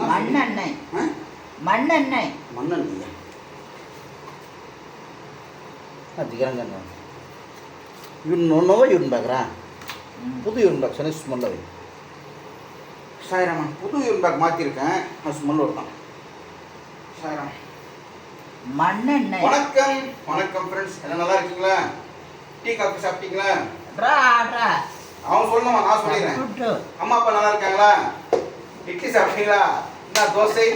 மண்ணெண்ணெய். மண்ணெண்ணெய். மண்ணெண்ணெய் திகரங்க இவன் ஒன்றவா இவன் பார்க்குறான் புது இவன் பார்க்க சொன்ன ஸ்மெல் அது சாயிராமா புது இவன் பார்க்க மாற்றிருக்கேன் நான் ஸ்மெல் வருதான் சாயிராமா மண்ணெண்ணெய். வணக்கம். வணக்கம் எல்லாம் நல்லா இருக்கீங்களா? டீ காஃபி சாப்பிட்டீங்களா? அவன் சொல்லணும் நான் சொல்லிடுறேன். அம்மா அப்பா நல்லா இருக்காங்களா? இட்லி சாப்பிட்டீங்களா என்ன தோசை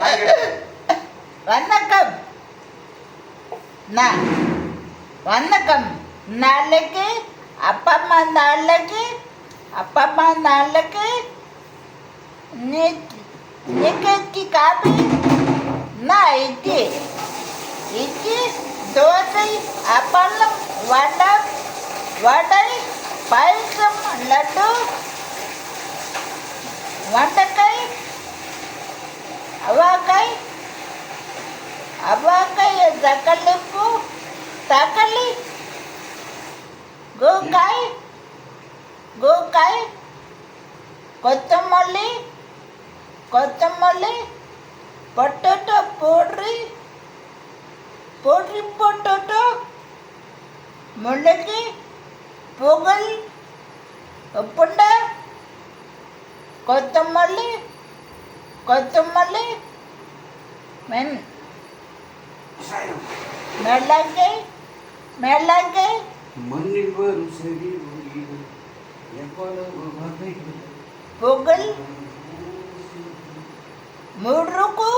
நான் கேட்டேன். வணக்கம் நான் வணக்கம் நாளைக்கு அப்பா அம்மா நாளைக்கு அப்பா அம்மா நாளைக்கு நிக்கி காபி நான் இட்லி இட்லி தோசை அப்பளம் வடை வடை பாயசம் லட்டு वाटकाई అవాకాయ్ అవాకాయ జకలిప్పు తాకలి గోకాయ్ గోకాయ్ కొత్తమల్లి కొత్తమల్లి పొట్టటో పోడ్రి పోడ్రి పొట్టటో ముళ్ళకి పొగల్ ఉప్పుండ கொத்தமல்லி கொத்தமல்லி மென் மெல்லங்கை மெல்லங்கை மண்ணில் வரும் செடி எவ்வளவு வகைகள் புகழ் முருக்கு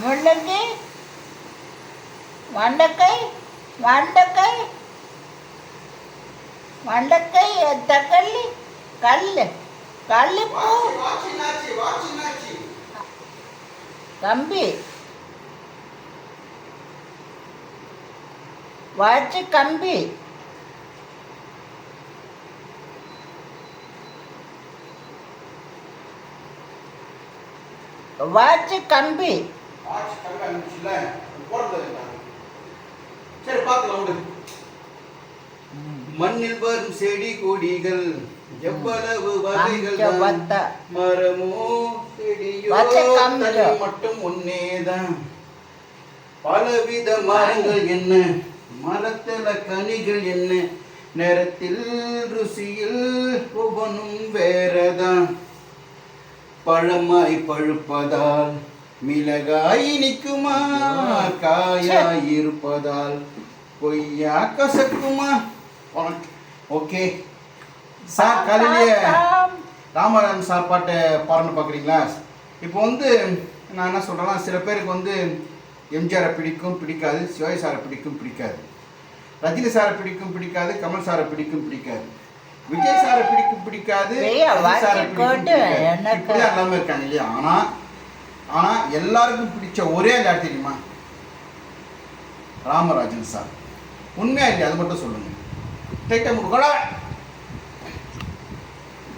முள்ளங்கி வண்டக்கை வண்டக்கை வண்டக்கை தக்கல்லி கல் கள்ளிப்பூ தம்பி. வச்சு கம்பி. வாட்சு கம்பி. மண்ணில் வரும் செடி கொடிகள். எவ்வளவு வகைகள். மரமோ செடியோ மட்டும் ஒன்னேதான். பலவித மரங்கள் என்ன? மரத்துல கனிகள் என்ன? நேரத்தில் ருசியில் ஒவ்வொன்றும் வேறதான். பழமாய் பழுப்பதால் மிளகாய் இனிக்குமா காயாய் இருப்பதால் கொய்யா கசக்குமா? ஓகே சார் காலையிலேயே ராமராஜன் சார் பாட்டை பாருன்னு பார்க்குறீங்களா இப்போ வந்து நான் என்ன சொல்கிறேன்னா சில பேருக்கு வந்து எம்ஜிஆரை பிடிக்கும் பிடிக்காது. சிவாஜி சாரை பிடிக்கும் பிடிக்காது. ரஜினி சாரை பிடிக்கும் பிடிக்காது. கமல் சாரை பிடிக்கும் பிடிக்காது. விஜய் சாரை பிடிக்கும் பிடிக்காது. சாரை பிடிக்கும் இப்படிதான் எல்லாமே இருக்காங்க இல்லையா? ஆனால் ஆனால் எல்லாருக்கும் பிடிச்ச ஒரே யார் தெரியுமா? ராமராஜன் சார். உண்மையா இல்லையா? அது மட்டும் சொல்லுங்க. டைட்டா முடுக்கட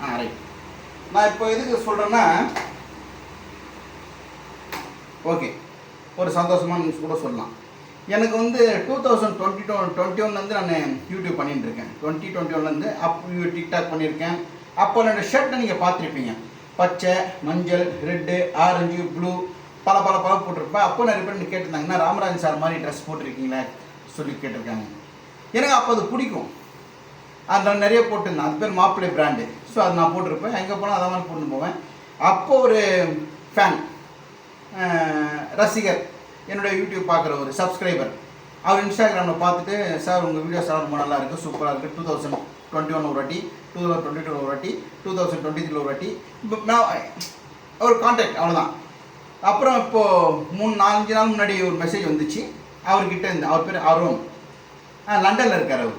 ஆ ரைட் நான் இப்போ எதுக்கு சொல்கிறேன்னா ஓகே ஒரு சந்தோஷமான நியூஸ் கூட சொல்லலாம். எனக்கு வந்து two thousand twenty two twenty ஒன்லேருந்து நான் யூடியூப் பண்ணிட்டு இருக்கேன் டுவெண்ட்டி டுவெண்ட்டி ஒன்லேருந்து அப் டிக்டாக் பண்ணியிருக்கேன். அப்போ என்னோட ஷர்ட்டை நீங்கள் பார்த்துருப்பீங்க. பச்சை மஞ்சள் ரெட்டு ஆரஞ்சு ப்ளூ பல பல பல போட்டிருப்பேன். அப்போ நிறைய பேர் கேட்டிருந்தாங்கன்னா ராமராஜன் சார் மாதிரி ட்ரெஸ் போட்டிருக்கீங்களே? சொல்லி கேட்டிருக்காங்க. எனக்கு அப்போ அது பிடிக்கும். அதில் நிறைய போட்டிருந்தேன். அது பேர் மாப்பிள்ளை பிராண்டு ஸோ அது நான் போட்டிருப்பேன். எங்கே போனால் அதை மாதிரி போட்டு போவேன். அப்போ ஒரு ஃபேன் ரசிகர் என்னுடைய யூடியூப் பார்க்குற ஒரு சப்ஸ்கிரைபர் அவர் இன்ஸ்டாகிராமில் பார்த்துட்டு சார் உங்கள் வீடியோ சார் ரொம்ப நல்லா இருக்குது சூப்பராக இருக்குது டூ தௌசண்ட் டுவெண்ட்டி ஒன் ஒரு வாட்டி டூ தௌசண்ட் டுவெண்ட்டி டூ ஒரு வாட்டி டூ தௌசண்ட் டுவெண்ட்டி த்ரீ ஒரு வாட்டி. இப்போ நான் ஒரு கான்டாக்ட் அவ்வளோதான் அப்புறம் இப்போது மூணு நாலஞ்சு நாள் முன்னாடி ஒரு மெசேஜ் வந்துச்சு. அவர்கிட்ட இருந்து அவர் பேர் அருண். லண்டனில் இருக்கார் அவர்.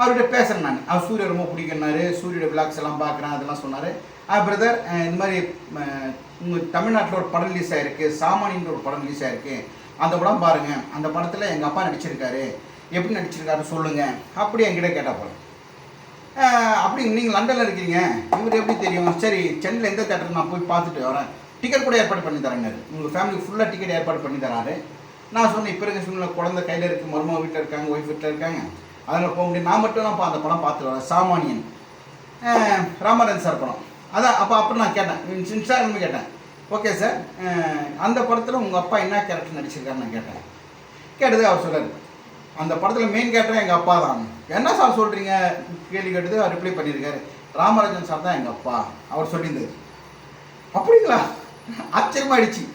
அவர்கிட்ட பேசுகிறேன் நான். அவர் சூரிய ரொம்ப பிடிக்குன்னாரு சூரியோட விளாக்ஸ் எல்லாம் பார்க்குறேன் அதெல்லாம் சொன்னார். ஆ பிரதர் இந்த மாதிரி உங்கள் தமிழ்நாட்டில் ஒரு படம் ரிலீஸ் ஆயிருக்கு சாமானின்ற ஒரு படம் ரிலீஸ் ஆயிருக்கு. அந்த படம் பாருங்கள் அந்த படத்தில் எங்கள் அப்பா நடிச்சிருக்காரு. எப்படி நடிச்சிருக்காரு சொல்லுங்கள் அப்படி என்கிட்ட கேட்டால் போகிறேன் அப்படி நீங்கள் லண்டனில் இருக்கீங்க. இவர் எப்படி தெரியும்? சரி சென்னையில் எந்த தேட்டருக்கு நான் போய் பார்த்துட்டு வரேன். டிக்கெட் கூட ஏற்பாடு பண்ணி தரேங்க. உங்கள் ஃபேமிலி ஃபுல்லாக டிக்கெட் ஏற்பாடு பண்ணி தராரு. நான் சொன்னேன் இப்போ இருக்க சூழ்நிலை குழந்தை கையில் இருக்குது மருமக வீட்டில் இருக்காங்க ஒய்ஃப் வீட்டில் இருக்காங்க. அதில் போக முடியும் நான் மட்டும் தான் அந்த படம் பார்த்துருவேன் சாமானியன். அஹ் ராமராஜன் சார் படம். அதான் அப்போ அப்புறம் நான் கேட்டேன். இன்ஸ்- கேட்டேன். ஓகே சார் அந்த படத்தில் உங்கள் அப்பா என்ன கேரக்டர் நடிச்சிருக்காருன்னு நான் கேட்டேன். கேட்டது அவர் சொல்கிறார் அந்த படத்தில் மெயின் கேரக்டர் எங்கள் அப்பா தான். என்ன சார் சொல்கிறீங்க கேள்வி கேட்டது அவர் ரிப்ளை பண்ணியிருக்காரு. ராமராஜன் சார் தான் எங்கள் அப்பா. அவர் சொல்லியிருந்தார். அப்படிங்களா? ஆச்சரியமாயிடுச்சு.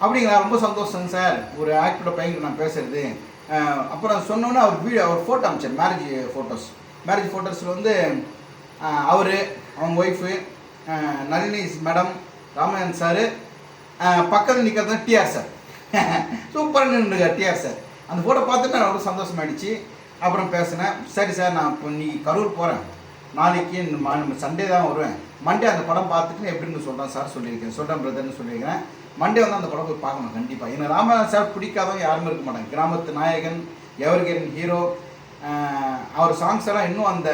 அப்படிங்களா? ரொம்ப சந்தோஷம் சார் ஒரு ஆக்டரோட பையன் நான் பேசுறது. அப்புறம் சொன்னோன்னே அவர் வீடியோ அவர் ஃபோட்டோ அமிச்சார் மேரேஜ் ஃபோட்டோஸ் மேரேஜ் ஃபோட்டோஸில் வந்து அவர் அவங்க wife Nalini madam Ramanathan sir பக்கத்தில் நிற்கிறது டிஆர் சார் சூப்பராக நின்றுருக்கார் டிஆர் சார் அந்த ஃபோட்டோ பார்த்துட்டு நான் ரொம்ப சந்தோஷமாயிடுச்சு. அப்புறம் பேசினேன் சரி சார் நான் இப்போ நீ கரூர் போகிறேன் நாளைக்கு சண்டே தான் வருவேன். மண்டே அந்த படம் பார்த்துட்டு எப்படின்னு சொல்கிறேன் சார் சொல்லியிருக்கேன். சொல்கிறேன் பிரதர்னு சொல்லியிருக்கிறேன். மண்டே வந்து அந்த படம் போய் பார்க்கணும் கண்டிப்பாக ஏன்னா ராமநாதன் சார் பிடிக்காதவங்க யாருமே இருக்க மாட்டாங்க. கிராமத்து நாயகன் எவர்கிரன் ஹீரோ அவர் சாங்ஸ் எல்லாம் இன்னும் அந்த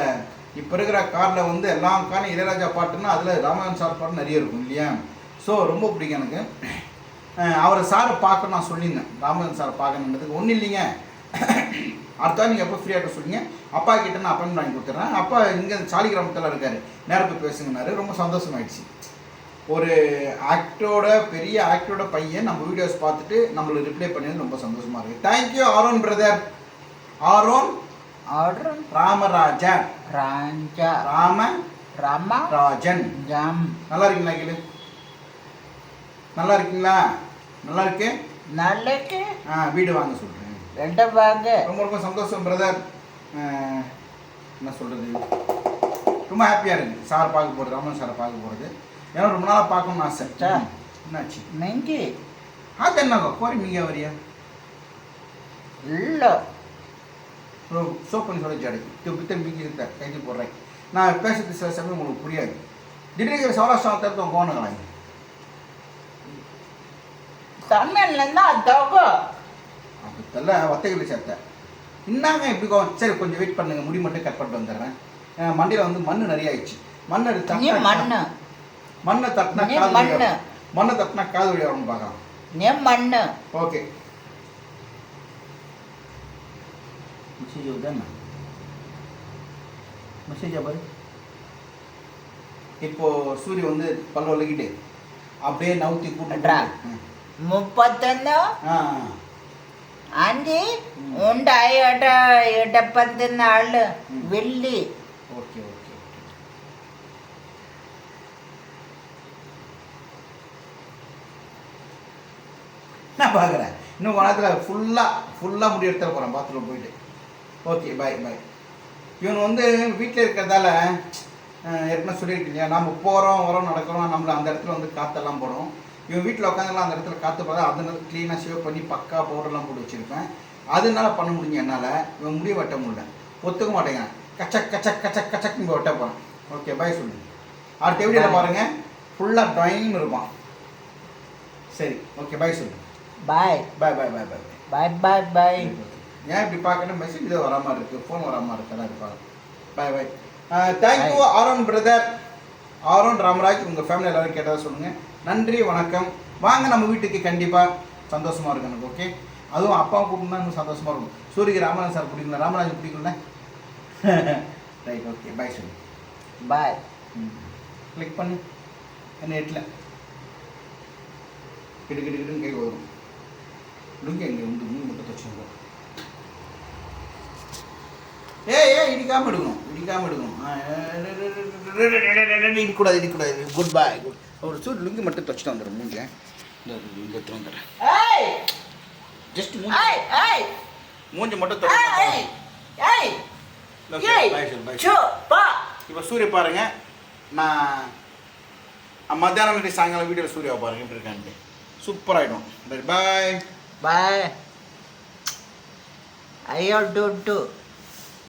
இப்போ இருக்கிற காரில் வந்து எல்லா காரும் இளையராஜா பாட்டுன்னா அதில் ராமநாதன் சார் பாட்டு நிறைய இருக்கும் இல்லையா? ஸோ ரொம்ப பிடிக்கும் எனக்கு. அவரை சாரை பார்க்க நான் சொல்லியிருந்தேன். ராமநாதன் சாரை பார்க்கணுன்றதுக்கு ஒன்றும் இல்லைங்க. அடுத்தா நீங்கள் எப்போ ஃப்ரீயாக சொல்லுங்க. அப்பா கிட்ட நான் அப்பாயின்மெண்ட் வாங்கி கொடுத்துட்றேன் அப்பா இங்கே சாலிகிராமத்தில் இருக்காரு. நேரத்தை பேசுங்கன்னாரு. ரொம்ப சந்தோஷமாயிடுச்சு. ஒரு ஆக்டரோட பெரிய ஆக்டரோட பையன் நம்ம வீடியோஸ் பார்த்துட்டு நம்மளுக்கு ரிப்ளை பண்ணது ரொம்ப சந்தோஷமா இருக்கு. Thank you Aaron brother Aaron order Ramarajan ராஞ்சா ரமா ராமராஜன் ஜம் நல்லா இருக்கீங்களா கேளு நல்லா இருக்கீங்களா? நல்லா இருக்கு? நல்லக்கு ஆ வீடு வாங்க சொல்கிறேன் ரெண்டு வாங்க. ரொம்ப ரொம்ப சந்தோஷம் பிரதர் என்ன சொல்கிறது ரொம்ப ஹாப்பியாக இருக்குது சார் பார்க்க போகிறது ராமன் சாரை பார்க்க போகிறது ஏன்னா ரொம்ப நாளாக பார்க்கணும்னு ஆசை? என்னாச்சு? நெஞ்சு. அது என்னங்க கோரி நீங்கள் வரியா? இல்லை. சோப் பண்ணி சொல்ல ஜாடி திருப்பி திரும்பி இருக்க கைது போடுறேன். நான் பேசுறது சில சமயம் உங்களுக்கு புரியாது. திடீர்னு சௌராஷ்டிரா தரத்து கோணுங்களேன் சமையல்னா தொகை அப்படி தெரியல வத்தைகளை சேர்த்த என்னங்க இப்படி சரி கொஞ்சம் வெயிட் பண்ணுங்க. முடி மட்டும் கட் பண்ணிட்டு வந்துடுறேன். மண்டியில் வந்து மண் நிறைய ஆயிடுச்சு. மண் எடுத்து மண்ணை தட்டினா காது மண்ணு. மண்ணை தட்டினா காது வழி வரும்னு பார்க்கலாம். நேம் மண்ணு. ஓகே. மெசேஜ் வருதாண்ணா மெசேஜ் பாரு. இப்போ சூரிய வந்து பல் வலிக்கிட்டு அப்படியே நவுத்தி கூட்டுறா முப்பத்தொன்னு? அஞ்சு உண்டாயிட்ட இடப்பத்து நாலு வெள்ளி. Okay okay. நான் பார்க்குறேன். இன்னும் கொஞ்ச நேரத்தில் ஃபுல்லாக ஃபுல்லாக முடி எடுத்துட போகிறேன் பாத்ரூம் போயிட்டு. ஓகே பாய் பாய் இவன் வந்து வீட்டில் இருக்கிறதால ஏற்கனவே சொல்லியிருக்கேன் இல்லையா? நம்ம போகிறோம் வரோம் நடக்கிறோம் நம்மள அந்த இடத்துல வந்து காற்றெல்லாம் போடும். இவன் வீட்டில் உட்காந்துலாம் அந்த இடத்துல காற்று அந்த நேரத்தில் க்ளீனாக சேவ் பண்ணி பக்கா பவுடர்லாம் போட்டு வச்சுருப்பேன். அதனால பண்ண முடியும் என்னால் இவன் முடிய வெட்ட முடியல. ஒத்துக்க மாட்டேங்க கச்சக் கச்சக் கச்சக் கச்சக்னு போய் வெட்ட போகிறேன் ஓகே பாய் சொல்லு. அடுத்த வீடியோவில். பாருங்கள் ஃபுல்லாக ட்ராயிங் இருப்பான் சரி ஓகே பாய் சொல்லு. பாய் பாய் பாய் பாய் பாய் பாய் பாய் பாய் ஏன் இப்படி பார்க்கணும் மெசேஜ் தான் வர மாதிரி இருக்குது ஃபோன் வர மாதிரி இருக்கதான் இருப்பாங்க bye bye thank you Aaron brother Aaron Ramaraj உங்கள் ஃபேமிலி எல்லாரும் கேட்டதாக சொல்லுங்கள் நன்றி வணக்கம். வாங்க நம்ம வீட்டுக்கு கண்டிப்பாக சந்தோஷமாக இருக்கும் எனக்கு ஓகே அதுவும் அப்பாவை கூப்பிட்டுனா இன்னும் சந்தோஷமாக இருக்கும். சூரிய ராமராஜ் சார் பிடிக்கல ராமராஜ் பிடிக்கல ரைட் ஓகே பாய் சொல்லு பாய் கிளிக் பண்ணு. என்ன கிட்டு கிடு கிடு கேட்க வரும். பிடுங்க இங்கே வந்து மீன் மட்டும் தச்சுங்க ஏ ஏ இடிக்காமல் எடுக்கணும் இடிக்காமல் எடுக்கணும் இடிக்கூடாது இடிக்கூடாது குட் பாய் குட் அவர் சூட் லுங்கி மட்டும் தச்சுட்டு வந்துடும் மூஞ்ச இந்த இங்கே எடுத்து வந்துடுறேன் ஜஸ்ட் மூஞ்சி மட்டும் இப்போ சூரிய பாருங்க நான் மத்தியானம் சாயங்காலம் வீடியோவில் சூர்யாவை பாருங்க எப்படி இருக்கான்ட்டு சூப்பராகிடும் பாய் ಬಾಯ್ ಅಯ್ಯೋ ದುಡ್ಡು